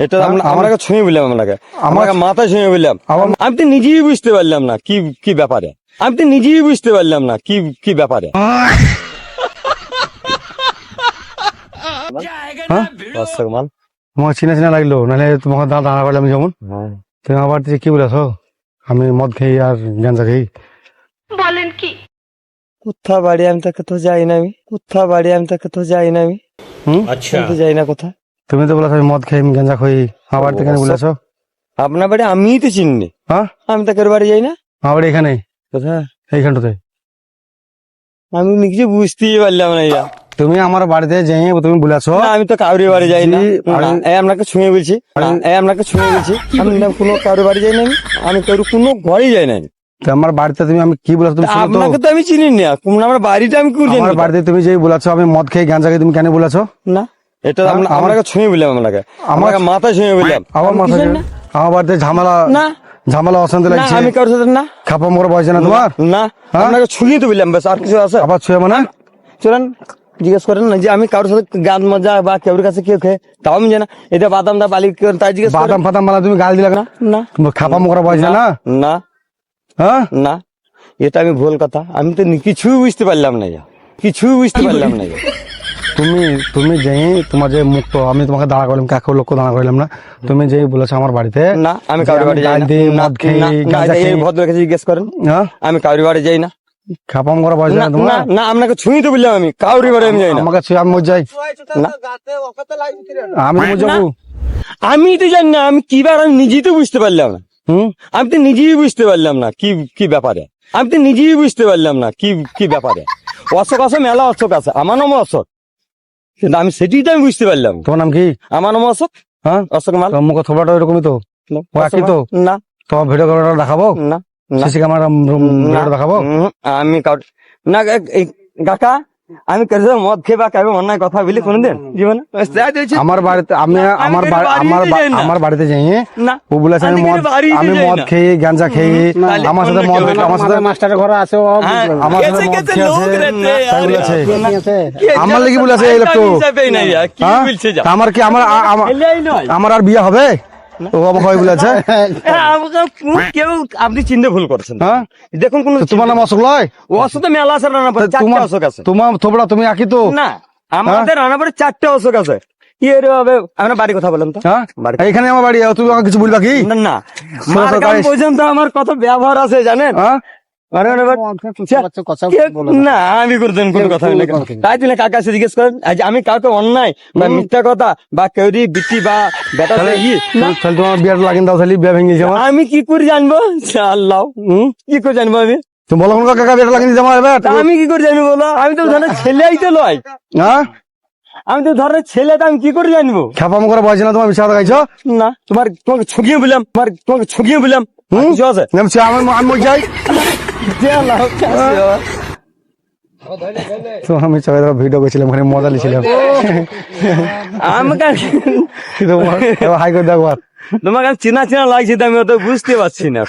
এটা আমরা- ছুঁয়ে বললাম আপনাকে। আমাকে মাথায় ছুঁয়ে বললাম আমার- আমি তো নিজেই বুঝতে পারলাম না কি কি ব্যাপারে। আমি তো নিজেই বুঝতে পারলাম না কি কি ব্যাপারে। তোমাকে চিনা চিনা লাগল। নাহলে তোমাকে দাঁড়া দাঁড়া করলাম যেমন। তুমি আবার থেকে কি বলেছ? আমি মদ খেয়ে আর গাঞ্জা খেয়ে। বলেন কি? কোথা বাড়ি আমি তাকে তো যাই না আমি। কোথা বাড়ি আমি তাকে তো যাই না আমি। তো যাই না কোথা তুমি তো বলেছ আমি মদ খাই আমি গাঞ্জা খাই। আবার থেকে বলেছ? আপনার বাড়ি আমিই তো চিনি। হ্যাঁ? আমি তাকে বাড়ি যাই না। আমার এখানে কোথা এইখানটাতে। আমি নিজে বুঝতেই পারলাম না ইয়া তুমি আমার বাড়িতে যেয়ে তুমি বলেছ। আমি তো কাউরি বাড়ি যাই না। এই আপনাকে ছুঁয়ে বলছি। এই আপনাকে ছুঁয়ে বলছি। আমি না কোনো কারও বাড়ি যাই না আমি। আমি কারও কোনো ঘরেই যাই না আমি। তো আমার বাড়িতে তুমি আমি কি বলেছ তুমি তা তো। আপনাকে তো আমি চিনি না। আমার বাড়িটা আমি কোন আমার বাড়িতে তুমি যে বলেছ আমি মদ খেয়ে গাঞ্জা খেয়ে তুমি কেন বলেছ? না। এটা আমরা- ছুঁয়ে বললাম আপনাকে। আমাকে মাথায় ছুঁয়ে বললাম আমার আমি মাথা কিসের না? আমার বাড়িতে ঝামেলা না। ঝামেলা অশান্তি না লাগছে। আমি কারোর সাথে না। খাপা মোড় বয়সে না তোমার? না। হ্যাঁ? আপনাকে ছুঁয়ে তো বললাম বেশ আর কিছু আছে? আবার ছুঁয়ে মানে? চলেন জিজ্ঞেস করেন না যে আমি কারোর সাথে গান মজা বা কেউর কাছে কেউ খেয়ে তাও আমি জানা এটা বাদাম দা বালি তাই জিজ্ঞেস বাদাম ফাদাম মালা তুমি গাল দিলে না না। খাপা মোড়া বয়সে না? না হ্যাঁ? না। এটা আমি ভুল কথা। আমি তো কিছুই বুঝতে পারলাম না। কিছুই বুঝতে পারলাম না। তুমি তুমি যেই তোমার যে মুক্ত আমি তোমাকে দাঁড়া করলাম কাকে লোক দাঁড়া করলাম না। তুমি যেই বলেছ আমার বাড়িতে না আমি কারোর বাড়ি যাই না। কাছে জিজ্ঞেস করেন। হ্যাঁ? আমি কারোর বাড়ি যাই না। খাপা মোড়া বয়সে না না না আপনাকে ছুঁই তো বললাম আমি। কারোর বাড়ি আমি যাই না। আমাকে ছুঁয়ে আমি যাই। আমি মর আমি তো জানি না আমি কিবার আমি নিজেই তো বুঝতে পারলাম না। হুম? আমি তো নিজেই বুঝতে পারলাম না কি কি ব্যাপারে। আমি তো নিজেই বুঝতে পারলাম না কি কি ব্যাপারে। অশোক আছে মেলা অশোক আছে আমার নাম অশোক। কিন্তু আমি সেটাই তো আমি বুঝতে পারলাম। তোমার নাম কি? আমার নাম অশোক। হ্যাঁ? অশোক মাল। তোমার কথা থোবড়াটা এরকমই তো? ও একই তো? না। তোমার ভিডিও ক্যামেরা দেখাবো? না। সিসি ক্যামেরা দেখাবো? আমি কাউ- না কাকা? আমি কেন মদ খেয়ে বা কারও অন্যায় কথা বলি কোনদিন জীবনে আমার বাড়িতে আমি আমার আমার। আমার বাড়িতে যাই না ও বলেছে আমি মদ আমি মদ। খেয়ে গাঞ্জা খেয়ে তাহলে আমার সাথে মদ আমার সাথে মাস্টারের ঘরে আছে ও হ্যাঁ, আমার সাথে মদ কেসে খেয়ে লোক আছে, তাই বলেছে। আপনার- আমার লাগি বলেছে এই তো লোকটো। হিসাবেই নাই, আর কি হ্যাঁ? বলছে যা? আমার কি আমার আমার আর বিয়ে হবে হয় হ্যাঁ, আমাকে কোন- কেউ আপনি চিনতে ভুল করছেন। হ্যাঁ? দেখুন কোন তোমার নাম অশোক লয় অশোক তো মেলা আছে তোমার অশোক আছে। তোমার থোবড়া তুমি তো না আমাদের রানাপুরে চারটে অশোক আছে। আমরা বাড়ি কথা বললাম তো। হ্যাঁ? আমার বাড়ি তুমি আমাকে কিছু বলবা কি? না পর্যন্ত আমার কত ব্যবহার আছে জানেন? এবার- কথা কে- না। আমি করতেন কোন কথা তাই তুমি জিজ্ঞেস করেন আমি কাউকে অন্যায় বা মিথ্যা কথা বা বিটি বা বেটা তোমার বিয়েটা লাগিয়ে দাও তাহলে বিয়ে ভেঙে গেছে আমি কি করে জানব? আল্লাহ কি করে জানব আমি? তুমি বলো কোন কাকা আমি কি করে জানব বলো? আমি তো ধরেন ছেলে তো লয়। হ্যাঁ? আমি তো ধরেন ছেলে তো আমি কি করে জানব? খেপা করে বয়স না তোমার বিশাল গাইছো না তোমার তোমাকে ছুকিয়ে বললাম তোমার তোমাকে ছুকিয়ে বললাম। আছে। আমি আমার আমি যাই। তো আমি সবাই ভিডিও করছিলাম ওখানে মজা তোমার হাই করে দেখো তোমার কাছে চেনা চেনা লাগছে তো আমি অত বুঝতে পারছি না।